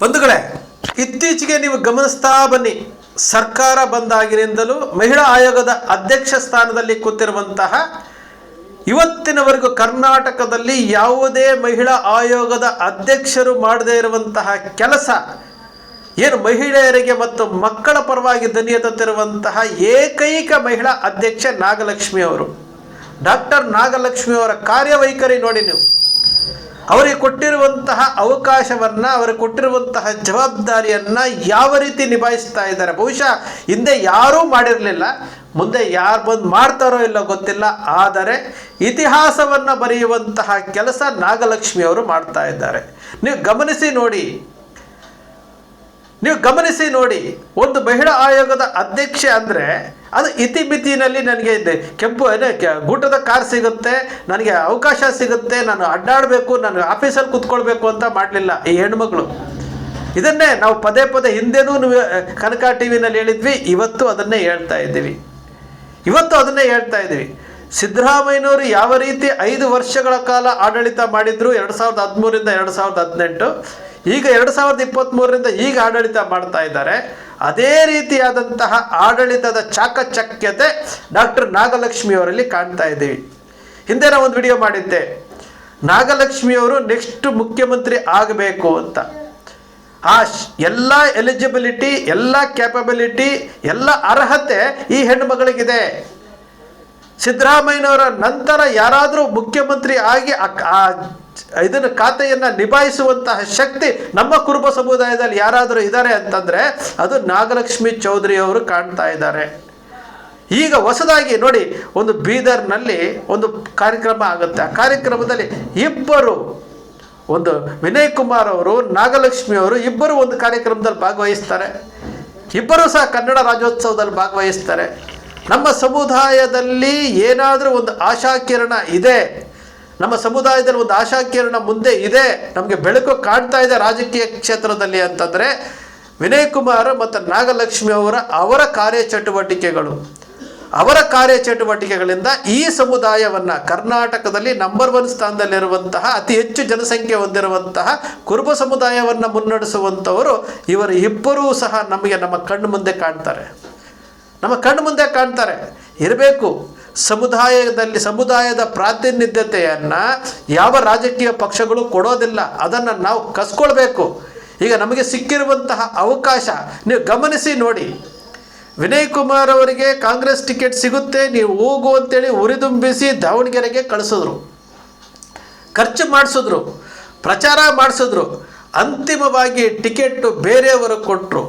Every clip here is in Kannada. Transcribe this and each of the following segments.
ಬಂಧುಗಳೇ, ಇತ್ತೀಚೆಗೆ ನೀವು ಗಮನಿಸ್ತಾ ಬನ್ನಿ, ಸರ್ಕಾರ ಬಂದಾಗಿನಿಂದಲೂ ಮಹಿಳಾ ಆಯೋಗದ ಅಧ್ಯಕ್ಷ ಸ್ಥಾನದಲ್ಲಿ ಕೂತಿರುವಂತಹ ಇವತ್ತಿನವರೆಗೂ ಕರ್ನಾಟಕದಲ್ಲಿ ಯಾವುದೇ ಮಹಿಳಾ ಆಯೋಗದ ಅಧ್ಯಕ್ಷರು ಮಾಡದೇ ಇರುವಂತಹ ಕೆಲಸ ಏನು ಮಹಿಳೆಯರಿಗೆ ಮತ್ತು ಮಕ್ಕಳ ಪರವಾಗಿ ದನಿ ಎತ್ತುತ್ತಿರುವಂತಹ ಏಕೈಕ ಮಹಿಳಾ ಅಧ್ಯಕ್ಷ ನಾಗಲಕ್ಷ್ಮಿ ಅವರು. ಡಾಕ್ಟರ್ ನಾಗಲಕ್ಷ್ಮಿ ಅವರ ಕಾರ್ಯವೈಖರಿ ನೋಡಿ ನೀವು. ಅವರಿಗೆ ಕೊಟ್ಟಿರುವಂತಹ ಅವಕಾಶವನ್ನು, ಅವರಿಗೆ ಕೊಟ್ಟಿರುವಂತಹ ಜವಾಬ್ದಾರಿಯನ್ನು ಯಾವ ರೀತಿ ನಿಭಾಯಿಸ್ತಾ ಇದ್ದಾರೆ? ಬಹುಶಃ ಹಿಂದೆ ಯಾರೂ ಮಾಡಿರಲಿಲ್ಲ, ಮುಂದೆ ಯಾರು ಬಂದು ಮಾಡ್ತಾರೋ ಇಲ್ಲೋ ಗೊತ್ತಿಲ್ಲ, ಆದರೆ ಇತಿಹಾಸವನ್ನು ಬರೆಯುವಂತಹ ಕೆಲಸ ನಾಗಲಕ್ಷ್ಮಿ ಅವರು ಮಾಡ್ತಾ ಇದ್ದಾರೆ. ನೀವು ಗಮನಿಸಿ ನೋಡಿ ನೀವು ಗಮನಿಸಿ ನೋಡಿ, ಒಂದು ಮಹಿಳಾ ಆಯೋಗದ ಅಧ್ಯಕ್ಷೆ ಅಂದರೆ ಅದು ಇತಿಮಿತಿನಲ್ಲಿ ನನಗೆ ಇದೆ. ಕೆಂಪು ಗೂಟದ ಕಾರ್ ಸಿಗುತ್ತೆ, ನನಗೆ ಅವಕಾಶ ಸಿಗುತ್ತೆ, ನಾನು ಅಡ್ಡಾಡಬೇಕು, ನಾನು ಆಫೀಸಲ್ಲಿ ಕೂತ್ಕೊಳ್ಬೇಕು ಅಂತ ಮಾಡಲಿಲ್ಲ ಈ ಹೆಣ್ಮಗಳು ಇದನ್ನೇ ನಾವು ಪದೇ ಪದೇ ಹಿಂದೆನೂ ಕನಕ ಟಿ ವಿನಲ್ಲಿ ಹೇಳಿದ್ವಿ, ಇವತ್ತು ಅದನ್ನೇ ಹೇಳ್ತಾ ಇದ್ದೀವಿ. ಇವತ್ತು ಅದನ್ನೇ ಹೇಳ್ತಾ ಇದ್ದೀವಿ. ಸಿದ್ದರಾಮಯ್ಯನವರು ಯಾವ ರೀತಿ ಐದು ವರ್ಷಗಳ ಕಾಲ ಆಡಳಿತ ಮಾಡಿದ್ರು, ಎರಡು ಸಾವಿರದ ಹದಿಮೂರಿಂದ ಎರಡು ಸಾವಿರದ ಹದಿನೆಂಟು ಈಗ ಎರಡು ಸಾವಿರದ ಇಪ್ಪತ್ತ್ಮೂರರಿಂದ ಈಗ ಆಡಳಿತ ಮಾಡ್ತಾ ಇದ್ದಾರೆ. ಅದೇ ರೀತಿಯಾದಂತಹ ಆಡಳಿತದ ಚಾಕಚಕ್ಯತೆ ಡಾಕ್ಟರ್ ನಾಗಲಕ್ಷ್ಮಿ ಅವರಲ್ಲಿ ಕಾಣ್ತಾ ಇದ್ದೀವಿ ಹಿಂದೆ ನಾವು ಒಂದು ವಿಡಿಯೋ ಮಾಡಿದ್ದೆ. ನಾಗಲಕ್ಷ್ಮಿಯವರು ನೆಕ್ಸ್ಟ್ ಮುಖ್ಯಮಂತ್ರಿ ಆಗಬೇಕು ಅಂತ. ಆ ಎಲ್ಲ ಎಲಿಜಿಬಿಲಿಟಿ ಎಲ್ಲ ಕ್ಯಾಪಬಿಲಿಟಿ ಎಲ್ಲ ಅರ್ಹತೆ ಈ ಹೆಣ್ಣು ಮಗಳಿಗಿದೆ ಸಿದ್ದರಾಮಯ್ಯನವರ ನಂತರ ಯಾರಾದರೂ ಮುಖ್ಯಮಂತ್ರಿ ಆಗಿ ಆ ಇದನ್ನು ಖಾತೆಯನ್ನು ನಿಭಾಯಿಸುವಂತಹ ಶಕ್ತಿ ನಮ್ಮ ಕುರುಬ ಸಮುದಾಯದಲ್ಲಿ ಯಾರಾದರೂ ಇದ್ದಾರೆ ಅಂತಂದರೆ ಅದು ನಾಗಲಕ್ಷ್ಮಿ ಚೌಧರಿ ಅವರು ಕಾಣ್ತಾ ಇದ್ದಾರೆ. ಈಗ ಹೊಸದಾಗಿ ನೋಡಿ, ಒಂದು ಬೀದರ್ನಲ್ಲಿ ಒಂದು ಕಾರ್ಯಕ್ರಮ ಆಗುತ್ತೆ. ಆ ಕಾರ್ಯಕ್ರಮದಲ್ಲಿ ಇಬ್ಬರು, ಒಂದು ವಿನಯ್ ಕುಮಾರ್ ಅವರು, ನಾಗಲಕ್ಷ್ಮಿ ಅವರು ಇಬ್ಬರು ಒಂದು ಕಾರ್ಯಕ್ರಮದಲ್ಲಿ ಭಾಗವಹಿಸ್ತಾರೆ. ಇಬ್ಬರು ಸಹ ಕನ್ನಡ ರಾಜ್ಯೋತ್ಸವದಲ್ಲಿ ಭಾಗವಹಿಸ್ತಾರೆ. ನಮ್ಮ ಸಮುದಾಯದಲ್ಲಿ ಏನಾದರೂ ಒಂದು ಆಶಾಕಿರಣ ಇದೆ ನಮ್ಮ ಸಮುದಾಯದಲ್ಲಿ ಒಂದು ಆಶಾಕಿರಣ ಮುಂದೆ ಇದೆ. ನಮಗೆ ಬೆಳಕು ಕಾಣ್ತಾ ಇದೆ ರಾಜಕೀಯ ಕ್ಷೇತ್ರದಲ್ಲಿ ಅಂತಂದರೆ ವಿನಯ್ ಕುಮಾರ್ ಮತ್ತು ನಾಗಲಕ್ಷ್ಮಿ ಅವರ ಅವರ ಕಾರ್ಯಚಟುವಟಿಕೆಗಳು. ಅವರ ಕಾರ್ಯಚಟುವಟಿಕೆಗಳಿಂದ ಈ ಸಮುದಾಯವನ್ನು ಕರ್ನಾಟಕದಲ್ಲಿ ನಂಬರ್ ಒನ್ ಸ್ಥಾನದಲ್ಲಿರುವಂತಹ, ಅತಿ ಹೆಚ್ಚು ಜನಸಂಖ್ಯೆ ಹೊಂದಿರುವಂತಹ ಕುರುಬ ಸಮುದಾಯವನ್ನು ಮುನ್ನಡೆಸುವಂಥವರು ಇವರು ಇಬ್ಬರೂ ಸಹ ನಮಗೆ ನಮ್ಮ ಕಣ್ಣು ಮುಂದೆ ಕಾಣ್ತಾರೆ. ನಮ್ಮ ಕಣ್ಣು ಮುಂದೆ ಕಾಣ್ತಾರೆ. ಇರಬೇಕು. ಸಮುದಾಯದಲ್ಲಿ ಸಮುದಾಯದ ಪ್ರಾತಿನಿಧ್ಯತೆಯನ್ನು ಯಾವ ರಾಜಕೀಯ ಪಕ್ಷಗಳು ಕೊಡೋದಿಲ್ಲ, ಅದನ್ನು ನಾವು ಕಸ್ಕೊಳ್ಬೇಕು. ಈಗ ನಮಗೆ ಸಿಕ್ಕಿರುವಂತಹ ಅವಕಾಶ ನೀವು ಗಮನಿಸಿ ನೋಡಿ. ವಿನಯ್ ಕುಮಾರ್ ಅವರಿಗೆ ಕಾಂಗ್ರೆಸ್ ಟಿಕೆಟ್ ಸಿಗುತ್ತೆ, ನೀವು ಹೋಗು ಅಂತೇಳಿ ಉರಿದುಂಬಿಸಿ ದಾವಣಗೆರೆಗೆ ಕಳಿಸಿದ್ರು. ಖರ್ಚು ಮಾಡಿಸಿದ್ರು, ಪ್ರಚಾರ ಮಾಡಿಸಿದ್ರು, ಅಂತಿಮವಾಗಿ ಟಿಕೆಟ್ಟು ಬೇರೆಯವರು ಕೊಟ್ಟರು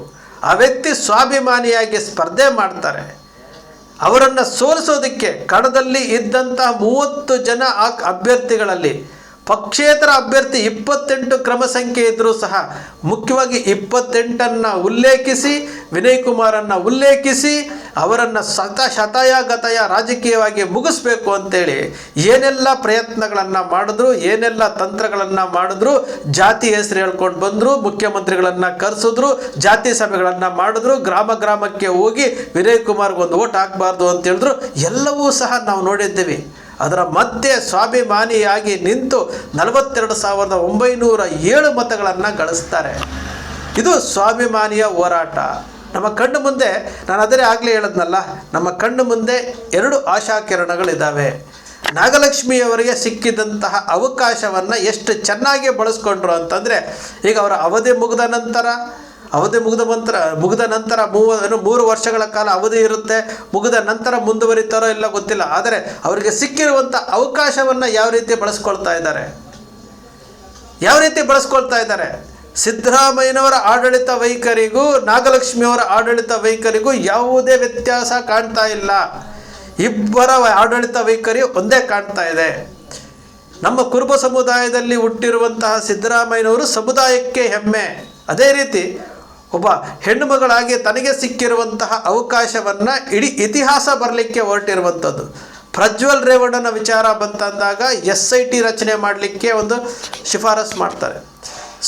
ಆ ವ್ಯಕ್ತಿ ಸ್ವಾಭಿಮಾನಿಯಾಗಿ ಸ್ಪರ್ಧೆ ಮಾಡ್ತಾರೆ. ಅವರನ್ನು ಸೋಲಿಸೋದಕ್ಕೆ ಕಣದಲ್ಲಿ ಇದ್ದಂತಹ ಮೂವತ್ತು ಜನ ಅಭ್ಯರ್ಥಿಗಳಲ್ಲಿ ಪಕ್ಷೇತರ ಅಭ್ಯರ್ಥಿ ಇಪ್ಪತ್ತೆಂಟು ಕ್ರಮ ಸಂಖ್ಯೆ ಇದ್ದರೂ ಸಹ ಮುಖ್ಯವಾಗಿ ಇಪ್ಪತ್ತೆಂಟನ್ನು ಉಲ್ಲೇಖಿಸಿ, ವಿನಯ್ ಕುಮಾರನ್ನು ಉಲ್ಲೇಖಿಸಿ, ಅವರನ್ನು ಸತ ಶತಾಯಗತಾಯ ರಾಜಕೀಯವಾಗಿ ಮುಗಿಸ್ಬೇಕು ಅಂತೇಳಿ ಏನೆಲ್ಲ ಪ್ರಯತ್ನಗಳನ್ನು ಮಾಡಿದ್ರು, ಏನೆಲ್ಲ ತಂತ್ರಗಳನ್ನು ಮಾಡಿದ್ರು, ಜಾತಿ ಹೆಸರು ಹೇಳ್ಕೊಂಡು ಬಂದರು, ಮುಖ್ಯಮಂತ್ರಿಗಳನ್ನು ಕರೆಸಿದ್ರು, ಜಾತಿ ಸಭೆಗಳನ್ನು ಮಾಡಿದ್ರು, ಗ್ರಾಮ ಗ್ರಾಮಕ್ಕೆ ಹೋಗಿ ವಿನಯ್ ಕುಮಾರ್ಗೆ ಒಂದು ಓಟ್ ಹಾಕಬಾರ್ದು ಅಂತ ಹೇಳಿದ್ರು, ಎಲ್ಲವೂ ಸಹ ನಾವು ನೋಡಿದ್ದೀವಿ. ಅದರ ಮಧ್ಯೆ ಸ್ವಾಭಿಮಾನಿಯಾಗಿ ನಿಂತು ನಲವತ್ತೆರಡು ಸಾವಿರದ ಒಂಬೈನೂರ ಏಳು ಮತಗಳನ್ನು ಗಳಿಸ್ತಾರೆ. ಇದು ಸ್ವಾಭಿಮಾನಿಯ ಹೋರಾಟ. ನಮ್ಮ ಕಣ್ಣು ಮುಂದೆ, ನಾನು ಅದರೇ ಆಗಲೇ ಹೇಳದ್ನಲ್ಲ, ನಮ್ಮ ಕಣ್ಣು ಮುಂದೆ ಎರಡು ಆಶಾಕಿರಣಗಳಿದ್ದಾವೆ ನಾಗಲಕ್ಷ್ಮಿಯವರಿಗೆ ಸಿಕ್ಕಿದಂತಹ ಅವಕಾಶವನ್ನು ಎಷ್ಟು ಚೆನ್ನಾಗಿ ಬಳಸ್ಕೊಂಡ್ರು ಅಂತಂದರೆ, ಈಗ ಅವರ ಅವಧಿ ಮುಗಿದ ನಂತರ ಅವಧಿ ಮುಗಿದ ನಂತರ ಮುಗಿದ ನಂತರ ಮೂವ ಮೂರು ವರ್ಷಗಳ ಕಾಲ ಅವಧಿ ಇರುತ್ತೆ. ಮುಗಿದ ನಂತರ ಮುಂದುವರಿತಾರೋ ಇಲ್ಲ ಗೊತ್ತಿಲ್ಲ. ಆದರೆ ಅವರಿಗೆ ಸಿಕ್ಕಿರುವಂಥ ಅವಕಾಶವನ್ನು ಯಾವ ರೀತಿ ಬಳಸ್ಕೊಳ್ತಾ ಇದ್ದಾರೆ? ಯಾವ ರೀತಿ ಬಳಸ್ಕೊಳ್ತಾ ಇದ್ದಾರೆ? ಸಿದ್ದರಾಮಯ್ಯನವರ ಆಡಳಿತ ವೈಖರಿಗೂ, ನಾಗಲಕ್ಷ್ಮಿಯವರ ಆಡಳಿತ ವೈಖರಿಗೂ ಯಾವುದೇ ವ್ಯತ್ಯಾಸ ಕಾಣ್ತಾ ಇಲ್ಲ. ಇಬ್ಬರ ಆಡಳಿತ ವೈಖರಿ ಒಂದೇ ಕಾಣ್ತಾ ಇದೆ. ನಮ್ಮ ಕುರುಬ ಸಮುದಾಯದಲ್ಲಿ ಹುಟ್ಟಿರುವಂತಹ ಸಿದ್ದರಾಮಯ್ಯನವರು ಸಮುದಾಯಕ್ಕೆ ಹೆಮ್ಮೆ. ಅದೇ ರೀತಿ ಒಬ್ಬ ಹೆಣ್ಣು ಮಗಳಾಗಿ ತನಗೆ ಸಿಕ್ಕಿರುವಂತಹ ಅವಕಾಶವನ್ನು ಇಡೀ ಇತಿಹಾಸ ಬರಲಿಕ್ಕೆ ಹೊರಟಿರುವಂಥದ್ದು. ಪ್ರಜ್ವಲ್ ರೇವಣ್ಣನ ವಿಚಾರ ಬಂತಂದಾಗ ಎಸ್ ಐ ಟಿ ರಚನೆ ಮಾಡಲಿಕ್ಕೆ ಒಂದು ಶಿಫಾರಸ್ ಮಾಡ್ತಾರೆ.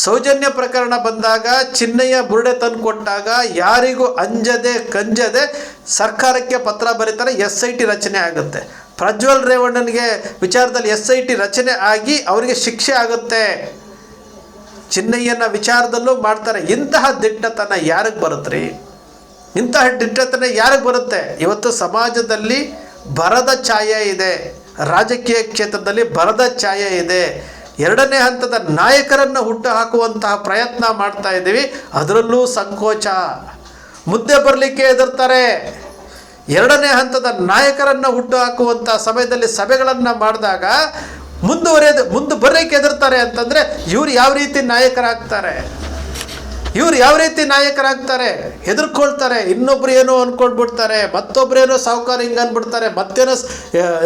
ಸೌಜನ್ಯ ಪ್ರಕರಣ ಬಂದಾಗ ಚಿನ್ನಯ್ಯ ಬುರುಡೆ ತಂದು ಕೊಟ್ಟಾಗ ಯಾರಿಗೂ ಅಂಜದೆ ಕಂಜದೆ ಸರ್ಕಾರಕ್ಕೆ ಪತ್ರ ಬರೀತಾರೆ ಎಸ್ ಐ ಟಿ ರಚನೆ ಆಗುತ್ತೆ. ಪ್ರಜ್ವಲ್ ರೇವಣ್ಣನಿಗೆ ವಿಚಾರದಲ್ಲಿ ಎಸ್ ಐ ಟಿ ರಚನೆ ಆಗಿ ಅವರಿಗೆ ಶಿಕ್ಷೆ ಆಗುತ್ತೆ. ಚಿನ್ನಯ್ಯನ ವಿಚಾರದಲ್ಲೂ ಮಾಡ್ತಾರೆ. ಇಂತಹ ದಿಟ್ಟತನ ಯಾರಿಗೆ ಬರುತ್ತೆ ಇಂತಹ ದಿಟ್ಟತನ ಯಾರಿಗೆ ಬರುತ್ತೆ? ಇವತ್ತು ಸಮಾಜದಲ್ಲಿ ಬರದ ಛಾಯೆ ಇದೆ. ರಾಜಕೀಯ ಕ್ಷೇತ್ರದಲ್ಲಿ ಬರದ ಛಾಯೆ ಇದೆ. ಎರಡನೇ ಹಂತದ ನಾಯಕರನ್ನು ಹುಟ್ಟು ಹಾಕುವಂತಹ ಪ್ರಯತ್ನ ಮಾಡ್ತಾ ಇದ್ದೀವಿ. ಅದರಲ್ಲೂ ಸಂಕೋಚ. ಮುದ್ದೆ ಬರಲಿಕ್ಕೆ ಹೆದರ್ತಾರೆ. ಎರಡನೇ ಹಂತದ ನಾಯಕರನ್ನು ಹುಟ್ಟು ಹಾಕುವಂಥ ಸಮಯದಲ್ಲಿ ಸಭೆಗಳನ್ನು ಮಾಡಿದಾಗ ಮುಂದುವರೆದು ಮುಂದೆ ಬರಲಿಕ್ಕೆ ಹೆದರ್ತಾರೆ ಅಂತಂದರೆ ಇವ್ರು ಯಾವ ರೀತಿ ನಾಯಕರಾಗ್ತಾರೆ? ಇವ್ರು ಯಾವ ರೀತಿ ನಾಯಕರಾಗ್ತಾರೆ? ಹೆದರ್ಕೊಳ್ತಾರೆ. ಇನ್ನೊಬ್ರು ಏನೋ ಅನ್ಕೊಂಡ್ಬಿಡ್ತಾರೆ. ಮತ್ತೊಬ್ರು ಏನೋ ಸಾಹುಕಾರ ಹಿಂಗೆ ಅಂದ್ಬಿಡ್ತಾರೆ ಮತ್ತೇನೋ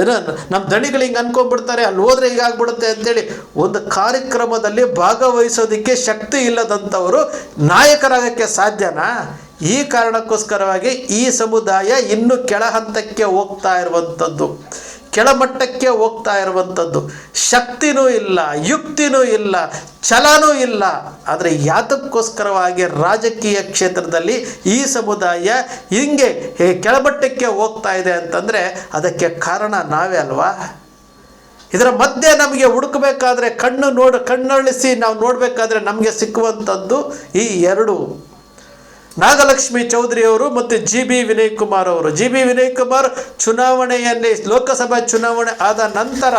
ಏನೋ ನಮ್ಮ ದಣಿಗಳು ಹಿಂಗೆ ಅನ್ಕೊಂಡ್ಬಿಡ್ತಾರೆ. ಅಲ್ಲಿ ಹೋದ್ರೆ ಹೀಗಾಗ್ಬಿಡುತ್ತೆ ಅಂತೇಳಿ ಒಂದು ಕಾರ್ಯಕ್ರಮದಲ್ಲಿ ಭಾಗವಹಿಸೋದಕ್ಕೆ ಶಕ್ತಿ ಇಲ್ಲದಂಥವರು ನಾಯಕರಾಗಕ್ಕೆ ಸಾಧ್ಯನಾ? ಈ ಕಾರಣಕ್ಕೋಸ್ಕರವಾಗಿ ಈ ಸಮುದಾಯ ಇನ್ನು ಕೆಳ ಹಂತಕ್ಕೆ ಹೋಗ್ತಾ ಇರುವಂಥದ್ದು. ಕೆಳಮಟ್ಟಕ್ಕೆ ಹೋಗ್ತಾ ಇರುವಂಥದ್ದು. ಶಕ್ತಿನೂ ಇಲ್ಲ, ಯುಕ್ತಿನೂ ಇಲ್ಲ, ಛಲನೂ ಇಲ್ಲ. ಆದರೆ ಯಾತಕ್ಕೋಸ್ಕರವಾಗಿ ರಾಜಕೀಯ ಕ್ಷೇತ್ರದಲ್ಲಿ ಈ ಸಮುದಾಯ ಹಿಂಗೆ ಕೆಳಮಟ್ಟಕ್ಕೆ ಹೋಗ್ತಾ ಇದೆ ಅಂತಂದರೆ ಅದಕ್ಕೆ ಕಾರಣ ನಾವೇ ಅಲ್ವಾ? ಇದರ ಮಧ್ಯೆ ನಮಗೆ ಹುಡುಕಬೇಕಾದ್ರೆ ಕಣ್ಣು ನೋಡಿ ಕಣ್ಣಳಿಸಿ ನಾವು ನೋಡಬೇಕಾದ್ರೆ ನಮಗೆ ಸಿಕ್ಕುವಂಥದ್ದು ಈ ಎರಡು. ನಾಗಲಕ್ಷ್ಮಿ ಚೌಧರಿ ಅವರು ಮತ್ತು ಜಿ ಬಿ ವಿನಯ್ ಕುಮಾರ್ ಅವರು. ಜಿ ಬಿ ವಿನಯ್ ಕುಮಾರ್ ಚುನಾವಣೆಯಲ್ಲಿ ಲೋಕಸಭಾ ಚುನಾವಣೆ ಆದ ನಂತರ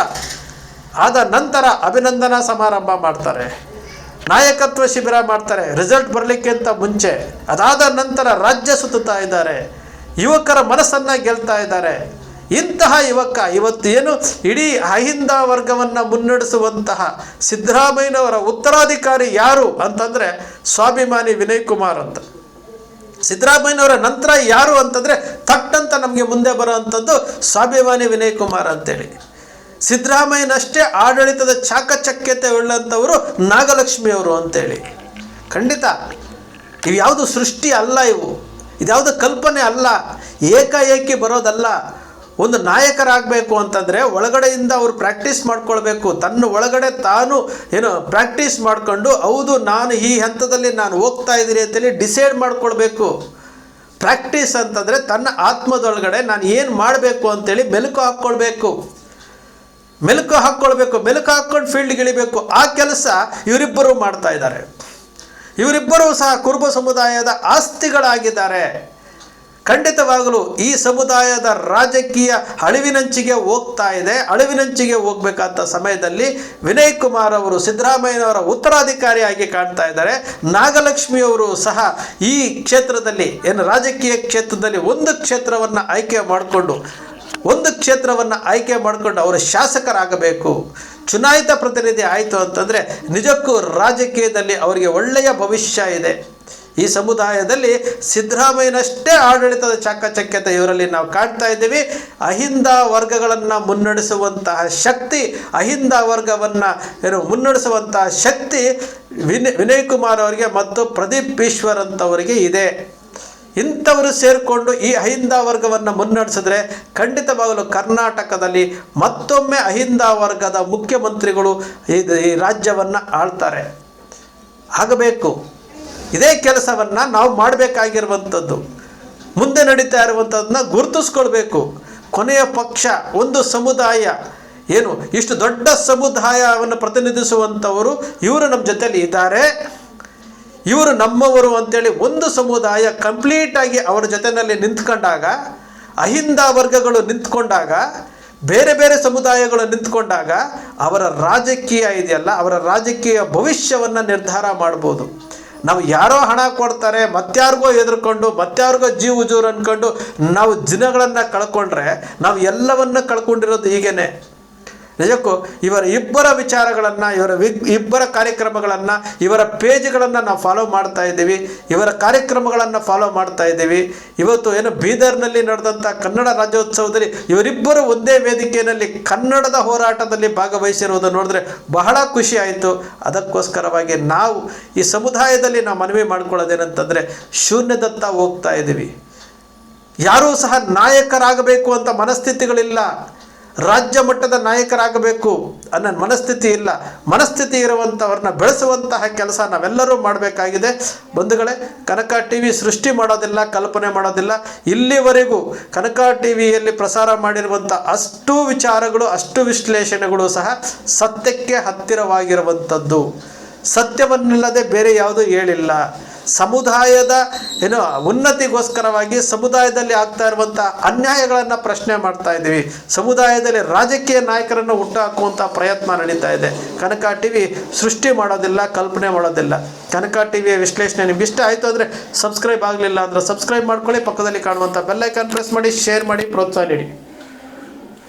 ಆದ ನಂತರ ಅಭಿನಂದನಾ ಸಮಾರಂಭ ಮಾಡ್ತಾರೆ. ನಾಯಕತ್ವ ಶಿಬಿರ ಮಾಡ್ತಾರೆ. ರಿಸಲ್ಟ್ ಬರಲಿಕ್ಕಿಂತ ಮುಂಚೆ. ಅದಾದ ನಂತರ ರಾಜ್ಯ ಸುತ್ತುತ್ತಾ ಇದ್ದಾರೆ. ಯುವಕರ ಮನಸ್ಸನ್ನು ಗೆಲ್ತಾ ಇದ್ದಾರೆ. ಇಂತಹ ಯುವಕ ಇವತ್ತು ಏನು ಇಡೀ ಅಹಿಂದ ವರ್ಗವನ್ನು ಮುನ್ನಡೆಸುವಂತಹ ಸಿದ್ದರಾಮಯ್ಯನವರ ಉತ್ತರಾಧಿಕಾರಿ ಯಾರು ಅಂತಂದರೆ ಸ್ವಾಭಿಮಾನಿ ವಿನಯ್ ಕುಮಾರ್ ಅಂತ. ಸಿದ್ದರಾಮಯ್ಯನವರ ನಂತರ ಯಾರು ಅಂತಂದರೆ ತಟ್ಟಂತ ನಮಗೆ ಮುಂದೆ ಬರುವಂಥದ್ದು ಸ್ವಾಭಿಮಾನಿ ವಿನಯ್ ಕುಮಾರ್ ಅಂತೇಳಿ. ಸಿದ್ದರಾಮಯ್ಯನಷ್ಟೇ ಆಡಳಿತದ ಚಾಕಚಕ್ಯತೆ ಉಳ್ಳಂಥವರು ನಾಗಲಕ್ಷ್ಮಿಯವರು ಅಂತೇಳಿ. ಖಂಡಿತ ಇವು ಯಾವುದು ಸೃಷ್ಟಿ ಅಲ್ಲ ಇವು. ಇದ್ಯಾವುದು ಕಲ್ಪನೆ ಅಲ್ಲ. ಏಕಾಏಕಿ ಬರೋದಲ್ಲ. ಒಂದು ನಾಯಕರಾಗಬೇಕು ಅಂತಂದರೆ ಒಳಗಡೆಯಿಂದ ಅವರು ಪ್ರಾಕ್ಟೀಸ್ ಮಾಡ್ಕೊಳ್ಬೇಕು. ತನ್ನ ಒಳಗಡೆ ತಾನು ಏನು ಪ್ರಾಕ್ಟೀಸ್ ಮಾಡಿಕೊಂಡು, ಹೌದು, ನಾನು ಈ ಹಂತದಲ್ಲಿ ನಾನು ಹೋಗ್ತಾ ಇದ್ದೀನಿ ಅಂತೇಳಿ ಡಿಸೈಡ್ ಮಾಡ್ಕೊಳ್ಬೇಕು. ಪ್ರಾಕ್ಟೀಸ್ ಅಂತಂದರೆ ತನ್ನ ಆತ್ಮದೊಳಗಡೆ ನಾನು ಏನು ಮಾಡಬೇಕು ಅಂತೇಳಿ ಮೆಲುಕು ಹಾಕ್ಕೊಳ್ಬೇಕು. ಮೆಲುಕು ಹಾಕ್ಕೊಳ್ಬೇಕು. ಮೆಲುಕು ಹಾಕ್ಕೊಂಡು ಫೀಲ್ಡ್ಗೆ ಇಳಿಬೇಕು ಆ ಕೆಲಸ ಇವರಿಬ್ಬರು ಮಾಡ್ತಾ ಇದ್ದಾರೆ. ಇವರಿಬ್ಬರೂ ಸಹ ಕುರುಬ ಸಮುದಾಯದ ಆಸ್ತಿಗಳಾಗಿದ್ದಾರೆ. ಖಂಡಿತವಾಗಲೂ ಈ ಸಮುದಾಯದ ರಾಜಕೀಯ ಅಳಿವಿನಂಚಿಗೆ ಹೋಗ್ತಾ ಇದೆ. ಅಳಿವಿನಂಚಿಗೆ ಹೋಗ್ಬೇಕಾದ ಸಮಯದಲ್ಲಿ ವಿನಯ್ ಕುಮಾರ್ ಅವರು, ಸಿದ್ದರಾಮಯ್ಯನವರ ಉತ್ತರಾಧಿಕಾರಿಯಾಗಿ ಕಾಣ್ತಾ ಇದ್ದಾರೆ. ನಾಗಲಕ್ಷ್ಮಿಯವರು ಸಹ ಈ ಕ್ಷೇತ್ರದಲ್ಲಿ, ಏನು ರಾಜಕೀಯ ಕ್ಷೇತ್ರದಲ್ಲಿ ಒಂದು ಕ್ಷೇತ್ರವನ್ನು ಆಯ್ಕೆ ಮಾಡಿಕೊಂಡು, ಒಂದು ಕ್ಷೇತ್ರವನ್ನು ಆಯ್ಕೆ ಮಾಡಿಕೊಂಡು ಅವರು ಶಾಸಕರಾಗಬೇಕು. ಚುನಾಯಿತ ಪ್ರತಿನಿಧಿ ಆಯಿತು ಅಂತಂದರೆ ನಿಜಕ್ಕೂ ರಾಜಕೀಯದಲ್ಲಿ ಅವರಿಗೆ ಒಳ್ಳೆಯ ಭವಿಷ್ಯ ಇದೆ. ಈ ಸಮುದಾಯದಲ್ಲಿ ಸಿದ್ದರಾಮಯ್ಯನಷ್ಟೇ ಆಡಳಿತದ ಚಾಕಚಕ್ಯತೆ ಇವರಲ್ಲಿ ನಾವು ಕಾಣ್ತಾ ಇದ್ದೀವಿ. ಅಹಿಂದ ವರ್ಗಗಳನ್ನು ಮುನ್ನಡೆಸುವಂತಹ ಶಕ್ತಿ, ಅಹಿಂದ ವರ್ಗವನ್ನು ಏನು ಮುನ್ನಡೆಸುವಂತಹ ಶಕ್ತಿ ವಿನಯ್ ವಿನಯ್ ಕುಮಾರ್ ಅವರಿಗೆ ಮತ್ತು ಪ್ರದೀಪ್ ಈಶ್ವರ್ ಅಂತವರಿಗೆ ಇದೆ. ಇಂಥವರು ಸೇರಿಕೊಂಡು ಈ ಅಹಿಂದ ವರ್ಗವನ್ನು ಮುನ್ನಡೆಸಿದ್ರೆ ಖಂಡಿತವಾಗಲು ಕರ್ನಾಟಕದಲ್ಲಿ ಮತ್ತೊಮ್ಮೆ ಅಹಿಂದ ವರ್ಗದ ಮುಖ್ಯಮಂತ್ರಿಗಳು ಈ ರಾಜ್ಯವನ್ನು ಆಳ್ತಾರೆ. ಆಗಬೇಕು. ಇದೇ ಕೆಲಸವನ್ನು ನಾವು ಮಾಡಬೇಕಾಗಿರುವಂಥದ್ದು. ಮುಂದೆ ನಡೀತಾ ಇರುವಂಥದ್ದನ್ನ ಗುರುತಿಸ್ಕೊಳ್ಬೇಕು. ಕೊನೆಯ ಪಕ್ಷ, ಒಂದು ಸಮುದಾಯ. ಏನು? ಇಷ್ಟು ದೊಡ್ಡ ಸಮುದಾಯವನ್ನು ಪ್ರತಿನಿಧಿಸುವಂಥವರು ಇವರು ನಮ್ಮ ಜೊತೆಯಲ್ಲಿ ಇದ್ದಾರೆ. ಇವರು ನಮ್ಮವರು ಅಂತೇಳಿ ಒಂದು ಸಮುದಾಯ ಕಂಪ್ಲೀಟಾಗಿ ಅವರ ಜೊತೆಯಲ್ಲಿ ನಿಂತ್ಕೊಂಡಾಗ, ಅಹಿಂದ ವರ್ಗಗಳು ನಿಂತ್ಕೊಂಡಾಗ, ಬೇರೆ ಬೇರೆ ಸಮುದಾಯಗಳು ನಿಂತ್ಕೊಂಡಾಗ ಅವರ ರಾಜಕೀಯ ಇದೆಯಲ್ಲ, ಅವರ ರಾಜಕೀಯ ಭವಿಷ್ಯವನ್ನು ನಿರ್ಧಾರ ಮಾಡ್ಬೋದು. ನಾವು ಯಾರೋ ಹಣ ಕೊಡ್ತಾರೆ ಮತ್ತಾರಿಗೋ ಎದುರ್ಕೊಂಡು ಮತ್ತಾರಿಗೋ ಜೀವ ಉಜೂರು ಅಂದ್ಕೊಂಡು ನಾವು ದಿನಗಳನ್ನು ಕಳ್ಕೊಂಡ್ರೆ, ನಾವು ಎಲ್ಲವನ್ನ ಕಳ್ಕೊಂಡಿರೋದು ಹೀಗೇನೆ. ನಿಜಕ್ಕೂ ಇವರ ಇಬ್ಬರ ವಿಚಾರಗಳನ್ನು, ಇವರ ವಿ- ಇಬ್ಬರ ಕಾರ್ಯಕ್ರಮಗಳನ್ನು, ಇವರ ಪೇಜ್ಗಳನ್ನು ನಾವು ಫಾಲೋ ಮಾಡ್ತಾ ಇದ್ದೀವಿ. ಇವರ ಕಾರ್ಯಕ್ರಮಗಳನ್ನು ಫಾಲೋ ಮಾಡ್ತಾ ಇದ್ದೀವಿ. ಇವತ್ತು ಏನು ಬೀದರ್ನಲ್ಲಿ ನಡೆದಂಥ ಕನ್ನಡ ರಾಜ್ಯೋತ್ಸವದಲ್ಲಿ ಇವರಿಬ್ಬರು ಒಂದೇ ವೇದಿಕೆಯಲ್ಲಿ ಕನ್ನಡದ ಹೋರಾಟದಲ್ಲಿ ಭಾಗವಹಿಸಿರುವುದು ನೋಡಿದ್ರೆ ಬಹಳ ಖುಷಿ ಆಯಿತು. ಅದಕ್ಕೋಸ್ಕರವಾಗಿ ನಾವು ಈ ಸಮುದಾಯದಲ್ಲಿ ನಾವು ಮನವಿ ಮಾಡ್ಕೊಳ್ಳೋದೇನಂತಂದರೆ ಶೂನ್ಯದತ್ತ ಹೋಗ್ತಾ ಇದ್ದೀವಿ. ಯಾರೂ ಸಹ ನಾಯಕರಾಗಬೇಕು ಅಂತ ಮನಸ್ಥಿತಿಗಳಿಲ್ಲ. ರಾಜ್ಯ ಮಟ್ಟದ ನಾಯಕರಾಗಬೇಕು ಅನ್ನೋ ಮನಸ್ಥಿತಿ ಇಲ್ಲ. ಮನಸ್ಥಿತಿ ಇರುವಂಥವ್ರನ್ನ ಬೆಳೆಸುವಂತಹ ಕೆಲಸ ನಾವೆಲ್ಲರೂ ಮಾಡಬೇಕಾಗಿದೆ. ಬಂಧುಗಳೇ, ಕನಕ ಟಿ ವಿ ಸೃಷ್ಟಿ ಮಾಡೋದಿಲ್ಲ, ಕಲ್ಪನೆ ಮಾಡೋದಿಲ್ಲ. ಇಲ್ಲಿವರೆಗೂ ಕನಕ ಟಿ ವಿಯಲ್ಲಿ ಪ್ರಸಾರ ಮಾಡಿರುವಂಥ ಅಷ್ಟು ವಿಚಾರಗಳು, ಅಷ್ಟು ವಿಶ್ಲೇಷಣೆಗಳು ಸಹ ಸತ್ಯಕ್ಕೆ ಹತ್ತಿರವಾಗಿರುವಂಥದ್ದು ಸತ್ಯವನ್ನಿಲ್ಲದೆ ಬೇರೆ ಯಾವುದೂ ಹೇಳಿಲ್ಲ. ಸಮುದಾಯದ, ಏನು, ಉನ್ನತಿಗೋಸ್ಕರವಾಗಿ ಸಮುದಾಯದಲ್ಲಿ ಆಗ್ತಾ ಇರುವಂಥ ಅನ್ಯಾಯಗಳನ್ನು ಪ್ರಶ್ನೆ ಮಾಡ್ತಾ ಇದ್ದೀವಿ. ಸಮುದಾಯದಲ್ಲಿ ರಾಜಕೀಯ ನಾಯಕರನ್ನು ಹುಟ್ಟುಹಾಕುವಂಥ ಪ್ರಯತ್ನ ನಡೀತಾ ಇದೆ. ಕನಕ ಟಿ ವಿ ಸೃಷ್ಟಿ ಮಾಡೋದಿಲ್ಲ, ಕಲ್ಪನೆ ಮಾಡೋದಿಲ್ಲ. ಕನಕ ಟಿ ವಿಯ ವಿಶ್ಲೇಷಣೆ ನಿಮ್ಗೆ ಇಷ್ಟ ಆಯಿತು ಅಂದರೆ ಸಬ್ಸ್ಕ್ರೈಬ್ ಆಗಲಿಲ್ಲ ಅಂದರೆ ಸಬ್ಸ್ಕ್ರೈಬ್ ಮಾಡ್ಕೊಳ್ಳಿ. ಪಕ್ಕದಲ್ಲಿ ಕಾಣುವಂಥ ಬೆಲ್ಲೈಕನ್ ಪ್ರೆಸ್ ಮಾಡಿ, ಶೇರ್ ಮಾಡಿ, ಪ್ರೋತ್ಸಾಹ ನೀಡಿ.